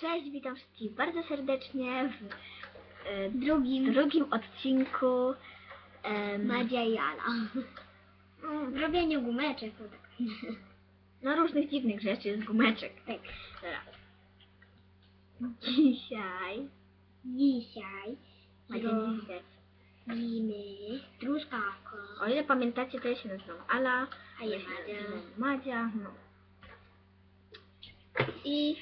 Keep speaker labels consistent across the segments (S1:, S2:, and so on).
S1: Cześć, witam wszystkich bardzo serdecznie w e,
S2: Drugim
S1: drugim odcinku em,
S2: Madzia i Ala. W robieniu gumeczek. no tak.
S1: no, różnych dziwnych rzeczy z gumeczek.
S2: Tak.
S1: Dobra. Dzisiaj
S2: Dzisiaj
S1: Madzia nie widać.
S2: robimy.
S1: O ile pamiętacie, to ja się nazywam Ala,
S2: A ja
S1: się
S2: Madzia.
S1: nazywam Madzia, no. I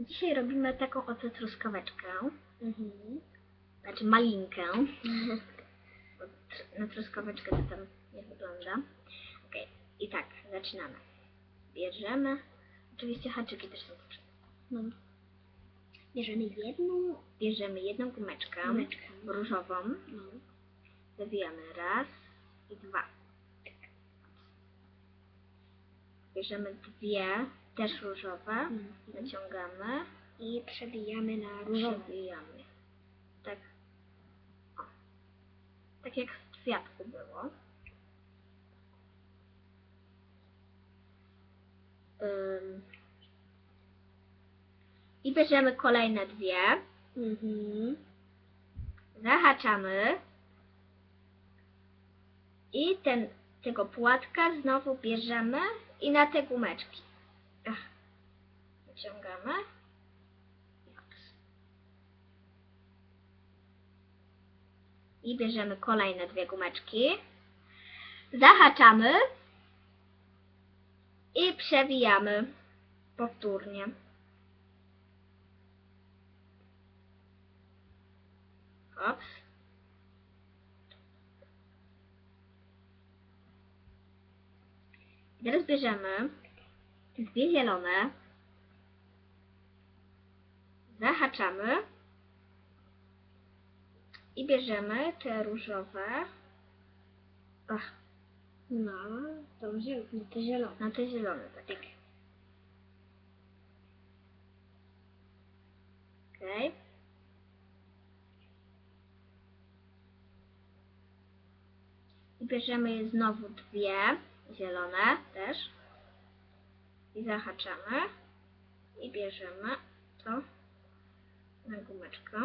S1: dzisiaj robimy taką oto truskaweczkę,
S2: Mhm.
S1: znaczy malinkę. Tr- Na truskaweczkę to tam nie wygląda. Okej, i tak, zaczynamy. Bierzemy. Oczywiście haczyki też są potrzebne.
S2: No. Bierzemy jedną
S1: Bierzemy jedną gumeczkę,
S2: gumeczkę.
S1: różową.
S2: No.
S1: Zawijamy raz i dwa. Bierzemy dwie, też różowe.
S2: Mhm.
S1: Naciągamy.
S2: I przebijamy na różowy.
S1: Przewijamy. Tak. O. Tak jak w kwiatku było. Ym. I bierzemy kolejne dwie.
S2: Mhm.
S1: Zahaczamy. I ten, tego płatka znowu bierzemy i na te gumeczki. Wyciągamy. I bierzemy kolejne dwie gumeczki. Zahaczamy. I przewijamy powtórnie. Hops. I teraz bierzemy dwie zielone, zahaczamy i bierzemy te różowe ach,
S2: No, to, ziel- no to zielone.
S1: na te zielone. Tak. Okej. I bierzemy je znowu dwie zielone też. I zahaczamy. I bierzemy to na gumeczkę.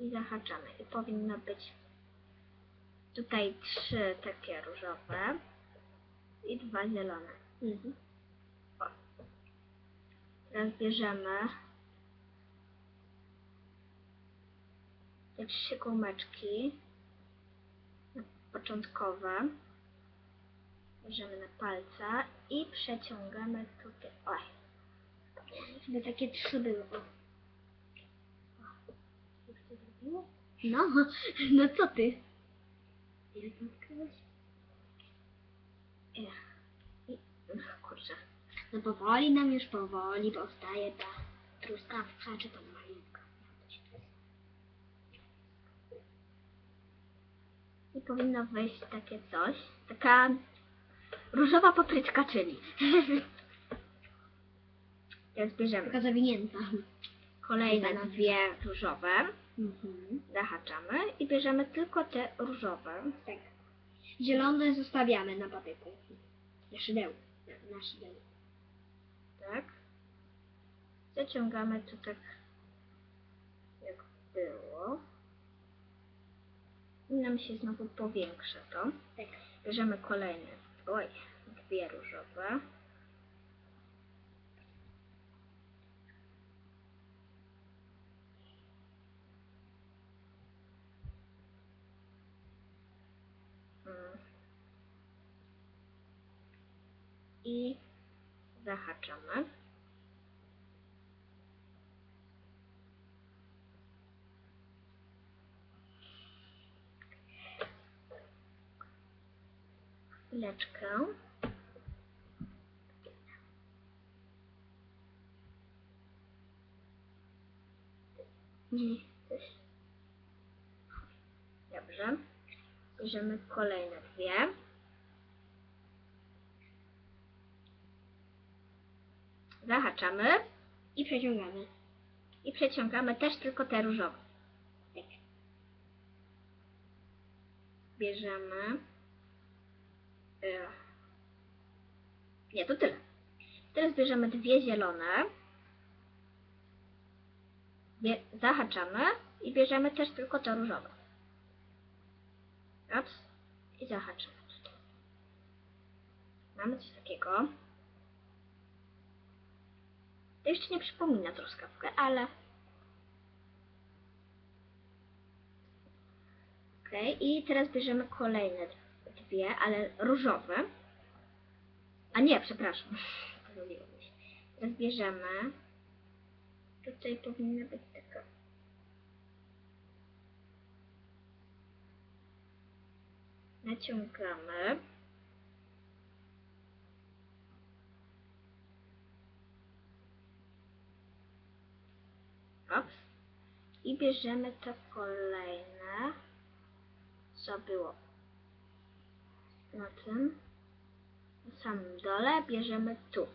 S1: I zahaczamy. I powinno być tutaj trzy takie różowe i dwa zielone.
S2: Mhm.
S1: Teraz bierzemy te trzy gumeczki początkowe. Bierzemy na palca i przeciągamy tutaj. Oj.
S2: Żeby takie trzy były. O.
S1: To zrobiło?
S2: No, no co ty?
S1: Ile tam skryłeś? Ech. I, ach, kurczę.
S2: No powoli nam już powoli powstaje ta truskawka, czy
S1: I powinno wyjść takie coś. Taka różowa papryczka czyli. Teraz bierzemy
S2: Taka zawinięta.
S1: kolejne dwie różowe.
S2: Mhm.
S1: Zahaczamy i bierzemy tylko te różowe.
S2: Tak. Zielone zostawiamy na papierku. Na szydełku. Na, na szydełku.
S1: Tak. Zaciągamy to tak jak było. Nam się znowu powiększa to.
S2: Tak.
S1: Bierzemy kolejne. Oj, dwie różowe. Mm. I zahaczamy. Chwileczkę. Nie, coś. Dobrze. Bierzemy kolejne dwie. Zahaczamy
S2: I przeciągamy.
S1: i przeciągamy też tylko te różowe.
S2: Tak.
S1: bierzemy... e, Nie, to tyle. Teraz bierzemy dwie zielone. Zahaczamy i bierzemy też tylko to różowe. Ops. I zahaczamy. Mamy coś takiego. To jeszcze nie przypomina truskawkę, ale... Okej, i teraz bierzemy kolejne dwie, ale różowe. A nie, przepraszam. Teraz bierzemy. Tutaj powinna być taka. Naciągamy. Ops. I bierzemy to kolejne. Co było na tym? Na samym dole bierzemy tu.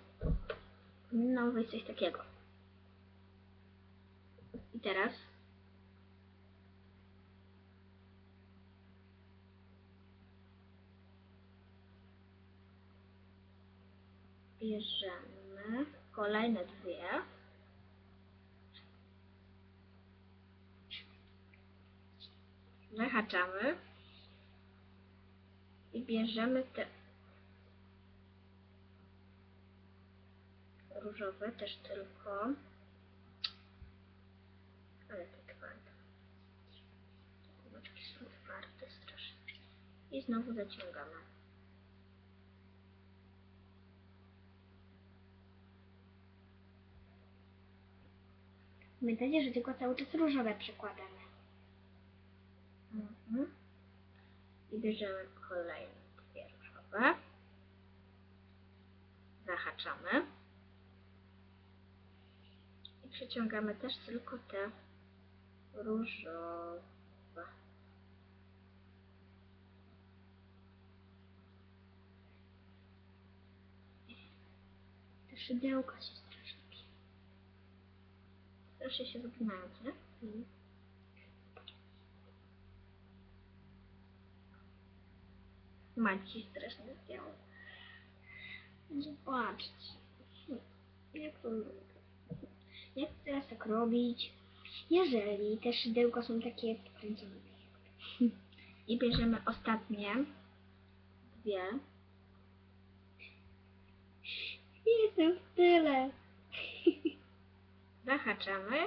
S1: Powinno być coś takiego. I teraz bierzemy kolejne dwie. Zahaczamy i bierzemy te różowe też tylko. Ale te twarde. Kubaczki są twarde strasznie. I znowu zaciągamy.
S2: Pamiętajcie, że tylko cały czas różowe przykładamy.
S1: Mhm. I bierzemy kolejne dwie różowe. Zahaczamy. I przeciągamy też tylko te różowe.
S2: Te szydełka się strasznie.
S1: Strasznie się co nie?
S2: Mm.
S1: Maci strasznie zdjęło.
S2: Zobaczcie. Jak to Jak teraz tak robić? Jeżeli te szydełka są takie wkręcone.
S1: I bierzemy ostatnie dwie.
S2: Jestem w tyle.
S1: Zahaczamy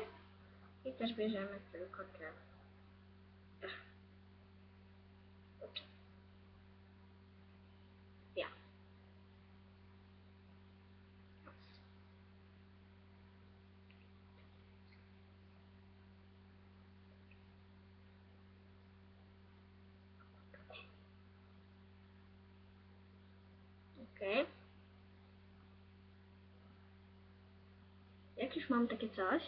S1: i też bierzemy tylko te. Ech. Kurczę. Ja. Okej. Jak już mam takie coś,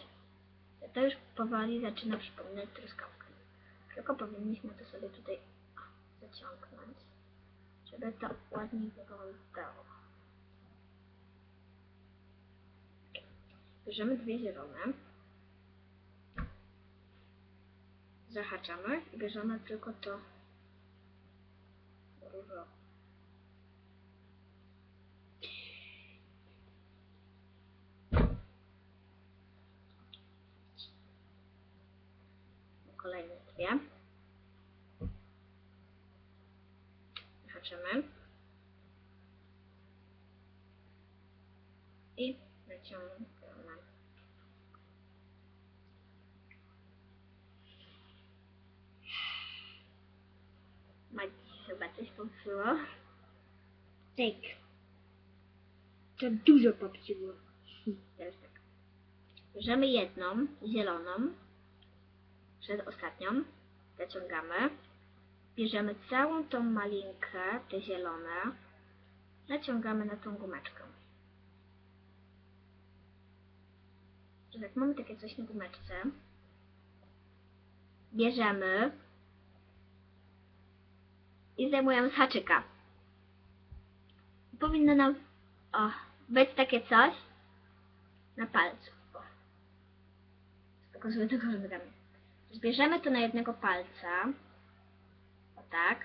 S1: to już powoli zaczyna przypominać truskawkę. Tylko powinniśmy to sobie tutaj zaciągnąć, żeby to ładniej wyglądało. Bierzemy dwie zielone, zahaczamy i bierzemy tylko to różowe. Kolejne dwie. Zahaczymy. I naciągamy. Macie chyba coś popsuło.
S2: Tak. To dużo popsuło.
S1: Teraz tak. Bierzemy jedną, zieloną, przed ostatnią, zaciągamy. Bierzemy całą tą malinkę, te zielone, naciągamy na tą gumeczkę. Że tak mamy takie coś na gumeczce. Bierzemy i zdejmujemy z haczyka. Powinno nam o, być takie coś na palcu. O. Pokazuję tego, że damy. Zbierzemy to na jednego palca. O tak.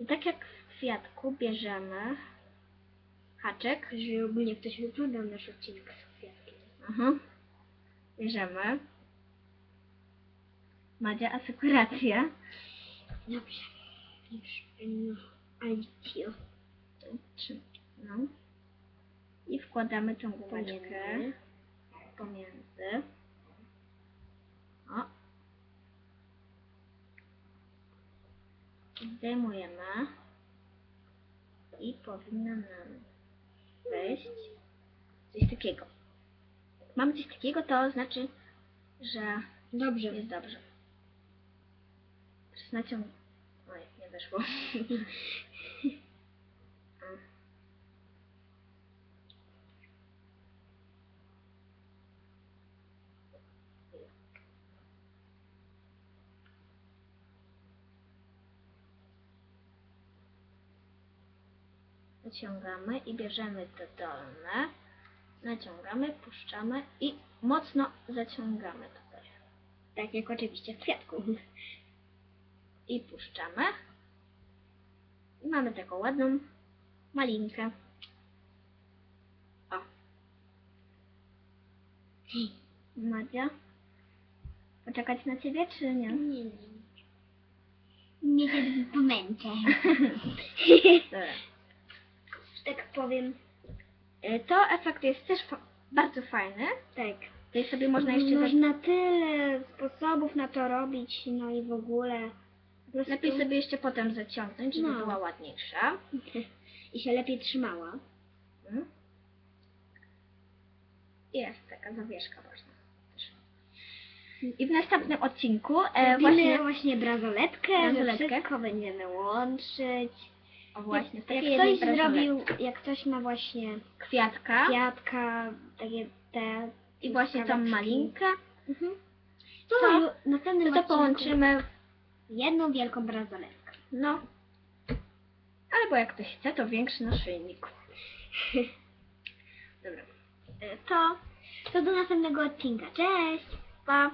S1: I tak jak w kwiatku bierzemy haczyk.
S2: Że ogólnie ktoś oglądał nasz odcinek z kwiatkiem.
S1: Mhm. Bierzemy. Madzia asekuracja.
S2: Dobrze. Już. No. Alicjo.
S1: No. I wkładamy tą gumeczkę
S2: Pomiędzy.
S1: Zdejmujemy. I powinno nam wejść coś takiego. Jak mamy coś takiego, to znaczy, że
S2: Dobrze.
S1: jest dobrze. Teraz naciąg... Oj, nie weszło. Naciągamy i bierzemy te dolne. Naciągamy, puszczamy i mocno zaciągamy tutaj.
S2: Tak jak oczywiście w kwiatku.
S1: I puszczamy. I mamy taką ładną malinkę. O. Madzia? Poczekać na ciebie, czy nie?
S2: Nie, nie. Nie w momencie.
S1: Dobra.
S2: Że tak powiem.
S1: Y, To efekt jest też fa- bardzo fajny.
S2: Tak.
S1: Tutaj sobie można jeszcze
S2: Można tyle sposobów na to robić, no i w ogóle. Prostu
S1: Lepiej sobie jeszcze potem zaciągnąć, żeby
S2: No.
S1: była ładniejsza.
S2: I się lepiej trzymała.
S1: Mm. Jest taka zawieszka też. I w następnym odcinku e, właśnie,
S2: właśnie brazoletkę,
S1: Brazoletkę.
S2: wszystko będziemy łączyć.
S1: O właśnie,
S2: jak ktoś zrobił, jak ktoś ma właśnie
S1: kwiatka
S2: kwiatka, takie te...
S1: i właśnie tą
S2: kawałeczki.
S1: malinkę,
S2: Mhm. To,
S1: To-
S2: to na ten
S1: to to połączymy,
S2: w jedną wielką brazoletkę.
S1: no, albo jak ktoś chce, to większy naszyjnik. Dobra, E, to
S2: To do następnego odcinka. Cześć!
S1: pa!